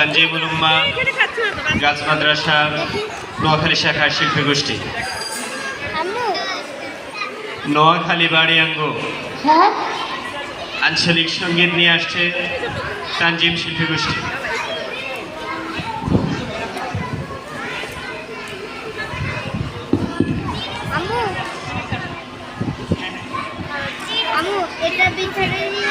তানজিবুল উম্মা, গাছ মাদ্রাসা, নোয়াখালী শাখার শিল্পী গোষ্ঠী। নোয়াখালী বাড়ি বাড়িয়াঙ্গ। আঞ্চলিক সংগীত নিয়ে আসছে তানজিম শিল্পী গোষ্ঠী। এটা বিছানায় নিয়ে